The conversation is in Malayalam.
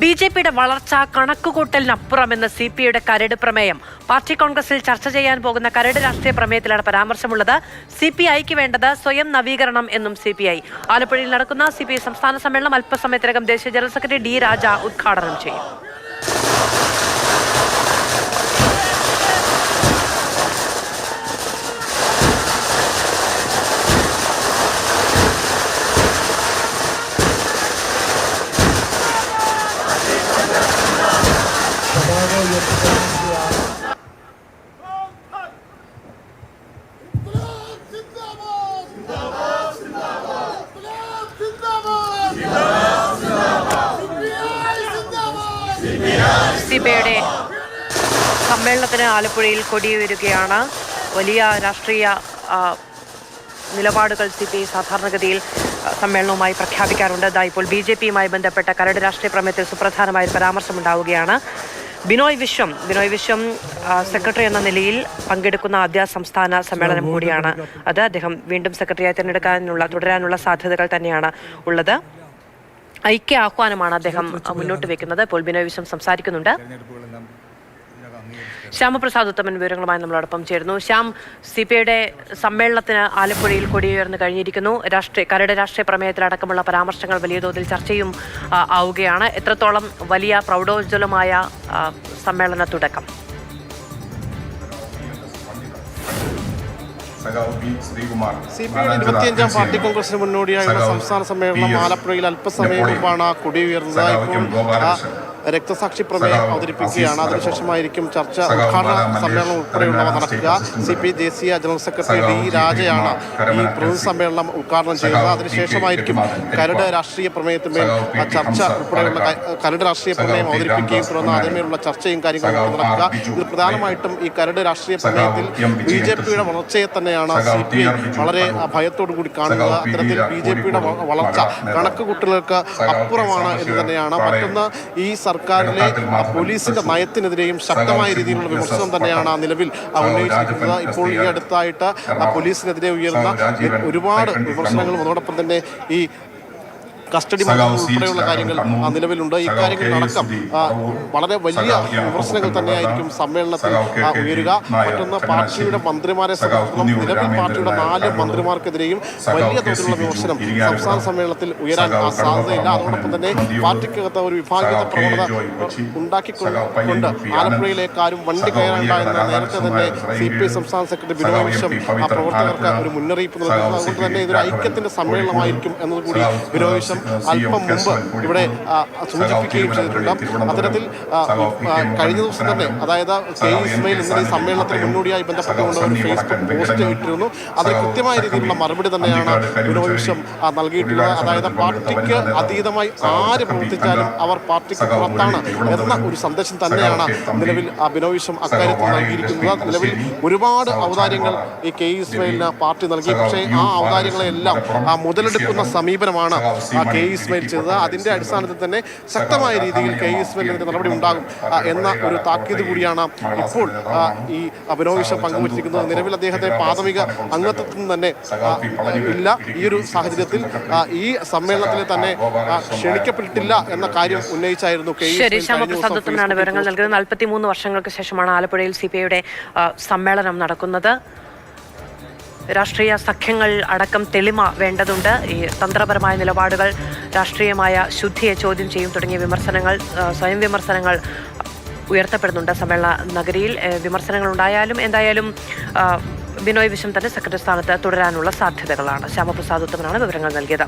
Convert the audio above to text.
ബി ജെ പിയുടെ വളർച്ച കണക്കുകൂട്ടലിനപ്പുറം എന്ന സി പി ഐയുടെ കരട് പ്രമേയം. പാർട്ടി കോൺഗ്രസിൽ ചർച്ച ചെയ്യാൻ പോകുന്ന കരട് രാഷ്ട്രീയ പ്രമേയത്തിലാണ് പരാമർശമുള്ളത്. സി പി ഐക്ക് വേണ്ടത് സ്വയം നവീകരണം എന്നും സി പി ഐ. ആലപ്പുഴയിൽ നടക്കുന്ന സി പി ഐ സംസ്ഥാന സമ്മേളനം അല്പസമയത്തിനകം ദേശീയ ജനറൽ സെക്രട്ടറി ഡി രാജ ഉദ്ഘാടനം ചെയ്യും. സി പി ഐയുടെ സമ്മേളനത്തിന് ആലപ്പുഴയിൽ കൊടിയുയരുകയാണ് വലിയ രാഷ്ട്രീയ നിലപാടുകൾ സി പി ഐ സാധാരണഗതിയിൽ സമ്മേളനവുമായി പ്രഖ്യാപിക്കാറുണ്ട്. ഇതാ ഇപ്പോൾ ബി ജെ പിയുമായി ബന്ധപ്പെട്ട കരട് രാഷ്ട്രീയ പ്രമേയത്തിൽ സുപ്രധാനമായ ഒരു പരാമർശമുണ്ടാവുകയാണ്. ബിനോയ് വിശ്വം ബിനോയ് വിശ്വം സെക്രട്ടറി എന്ന നിലയിൽ പങ്കെടുക്കുന്ന ആദ്യ സംസ്ഥാന സമ്മേളനം കൂടിയാണ്. അത് അദ്ദേഹം വീണ്ടും സെക്രട്ടറിയായി തിരഞ്ഞെടുക്കാനുള്ള തുടരാനുള്ള സാധ്യതകൾ തന്നെയാണ് ഉള്ളത്. ഐക്യ ആഹ്വാനമാണ് അദ്ദേഹം മുന്നോട്ട് വെക്കുന്നത്. ഇപ്പോൾ ബിനോയ് വിശ്വം സംസാരിക്കുന്നുണ്ട്. ശ്യാമപ്രസാദ് ഉത്തമൻ വിവരങ്ങളുമായി നമ്മളോടൊപ്പം ചേരുന്നു. ശ്യാം സി പി ഐയുടെ സമ്മേളനത്തിന് ആലപ്പുഴയിൽ കൊടിയുയർന്നു കഴിഞ്ഞിരിക്കുന്നു. രാഷ്ട്രീയ കരട് രാഷ്ട്രീയ പ്രമേയത്തിലടക്കമുള്ള പരാമർശങ്ങൾ വലിയ തോതിൽ ചർച്ചയും ആവുകയാണ്. എത്രത്തോളം വലിയ പ്രൗഢോജ്വലമായ സമ്മേളന തുടക്കം? സി പി ഐയുടെ ഇരുപത്തിയഞ്ചാം പാർട്ടി കോൺഗ്രസിന് മുന്നോടിയായുള്ള സംസ്ഥാന സമ്മേളനം ആലപ്പുഴയിൽ അല്പസമയം മുമ്പാണ് കൊടി ഉയർന്നത് ഇപ്പോൾ രക്തസാക്ഷി പ്രമേയം അവതരിപ്പിക്കുകയാണ്. അതിനുശേഷമായിരിക്കും ചർച്ച. ഉദ്ഘാടന സമ്മേളനം ഉൾപ്പെടെയുള്ളവ നടക്കുക സി പി ദേശീയ ജനറൽ സെക്രട്ടറി ഡി രാജയാണ് ഈ പ്രതിനിധി സമ്മേളനം ഉദ്ഘാടനം ചെയ്യുന്നത്. അതിനുശേഷമായിരിക്കും കരട് രാഷ്ട്രീയ പ്രമേയത്തിന്മേൽ ചർച്ച ഉൾപ്പെടെയുള്ള കരട് രാഷ്ട്രീയ പ്രമേയം അവതരിപ്പിക്കുകയും തുടർന്ന് അതിന്മേലുള്ള ചർച്ചയും കാര്യങ്ങളും നടക്കുക ഇതിൽ പ്രധാനമായിട്ടും ഈ കരട് രാഷ്ട്രീയ പ്രമേയത്തിൽ ബി ജെ പിയുടെ വളർച്ചയെ തന്നെയാണ് സി പി ഐ വളരെ ഭയത്തോടുകൂടി ഭയത്തോടു കൂടി കാണുന്നത് അത്തരത്തിൽ ബി ജെ പിയുടെ വളർച്ച കണക്ക് കുട്ടികൾക്ക് അപ്പുറമാണ് എന്ന് തന്നെയാണ് മറ്റൊന്ന് ഈ സർക്കാരിലെ പോലീസിന്റെ നയത്തിനെതിരെയും ശക്തമായ രീതിയിലുള്ള വിമർശനം തന്നെയാണ് ആ നിലവിൽ ഉന്നയിച്ചിരിക്കുന്നത് ഇപ്പോൾ ഈ അടുത്തായിട്ട് ആ, പോലീസിനെതിരെ ഉയർന്ന ഒരുപാട് വിമർശനങ്ങളും അതോടൊപ്പം തന്നെ ഈ കസ്റ്റഡി ഉൾപ്പെടെയുള്ള കാര്യങ്ങൾ നിലവിലുണ്ട്. ഇക്കാര്യങ്ങൾ അടക്കം വളരെ വലിയ വിമർശനങ്ങൾ തന്നെയായിരിക്കും സമ്മേളനത്തിൽ ഉയരുക. മറ്റൊന്ന് പാർട്ടിയുടെ മന്ത്രിമാരെ സംബന്ധിച്ചിടത്തോളം നിലവിൽ പാർട്ടിയുടെ നാല് മന്ത്രിമാർക്കെതിരെയും വലിയ തോതിലുള്ള വിമർശനം സംസ്ഥാന സമ്മേളനത്തിൽ ഉയരാൻ സാധ്യതയില്ല. അതോടൊപ്പം തന്നെ പാർട്ടിക്കകത്ത് ഒരു വിഭാഗീയത പ്രവണത ഉണ്ടാക്കിക്കൊണ്ട് ആലപ്പുഴയിലെ കാര്യം വണ്ടി കയറേണ്ട എന്ന നേരത്തെ തന്നെ സി പി ഐ സംസ്ഥാന സെക്രട്ടറി ബിനോയ് വിശ്വം ആ പ്രവർത്തകർക്ക് ഒരു മുന്നറിയിപ്പ് നൽകുന്നു അതുകൊണ്ട് തന്നെ ഇതൊരു ഐക്യത്തിന്റെ സമ്മേളനമായിരിക്കും എന്നതുകൂടി ബിനോയ് വിശ്വം അല്പം മുമ്പ് ഇവിടെ സൂചിപ്പിക്കുകയും ചെയ്തിട്ടുണ്ട്. അത്തരത്തിൽ കഴിഞ്ഞ ദിവസം തന്നെ അതായത് കെ ഇസ്മയിൽ ഇന്നലെ സമ്മേളനത്തിന് മുന്നോടിയായി ബന്ധപ്പെട്ടുകൊണ്ട് ഒരു ഫേസ്ബുക്ക് പോസ്റ്റ് ഇട്ടിരുന്നു. അതിൽ കൃത്യമായ രീതിയിലുള്ള മറുപടി തന്നെയാണ് ആ, നൽകിയിട്ടുള്ളത്. അതായത് പാർട്ടിക്ക് അതീതമായി ആര് പ്രവർത്തിച്ചാലും അവർ പാർട്ടിക്ക് പുറത്താണ് എന്ന ഒരു സന്ദേശം തന്നെയാണ് നിലവിൽ ബിനോവിശ്വം അക്കാര്യത്തിൽ നൽകിയിരിക്കുന്നത്. നിലവിൽ ഒരുപാട് ഔദാര്യങ്ങൾ ഈ കെ ഇസ്മയിലിന് പാർട്ടി നൽകി. പക്ഷേ ആ ഔദാര്യങ്ങളെല്ലാം ആ മുതലെടുക്കുന്ന സമീപനമാണ് കെ ഇസ്മയിൽ ചെയ്തത് അതിന്റെ അടിസ്ഥാനത്തിൽ തന്നെ ശക്തമായ രീതിയിൽ കെ ഇസ്മയിലിനെതിരെ നടപടി ഉണ്ടാകും എന്ന ഒരു താക്കീത് കൂടിയാണ് ഇപ്പോൾ ഈ അഭിനോവിഷ പങ്കുവച്ചിരിക്കുന്നത് നിലവിൽ അദ്ദേഹത്തെ പ്രാഥമിക അംഗത്വത്തിൽ നിന്ന് തന്നെ ഇല്ല ഈ ഒരു സാഹചര്യത്തിൽ ഈ സമ്മേളനത്തിൽ തന്നെ ക്ഷണിക്കപ്പെട്ടിട്ടില്ല എന്ന കാര്യം ഉന്നയിച്ചായിരുന്നു കെ ശരി വിവരങ്ങൾ നൽകുന്നത്. നാൽപ്പത്തിമൂന്ന് വർഷങ്ങൾക്ക് ശേഷമാണ് ആലപ്പുഴയിൽ സി പി ഐയുടെ സമ്മേളനം നടക്കുന്നത്. രാഷ്ട്രീയ സഖ്യങ്ങൾ അടക്കം തെളിമ വേണ്ടതുണ്ട്. ഈ തന്ത്രപരമായ നിലപാടുകൾ രാഷ്ട്രീയമായ ശുദ്ധിയെ ചോദ്യം ചെയ്യും തുടങ്ങിയ വിമർശനങ്ങൾ സ്വയം വിമർശനങ്ങൾ ഉയർത്തപ്പെടുന്നുണ്ട് സമ്മേളന നഗരിയിൽ. വിമർശനങ്ങൾ ഉണ്ടായാലും എന്തായാലും ബിനോയ് വിശ്വം തന്നെ സെക്രട്ടറി സ്ഥാനത്ത് തുടരാനുള്ള സാധ്യതകളാണ്. ശ്യാമപ്രസാദ് ഉത്തമനാണ് വിവരങ്ങൾ നൽകിയത്.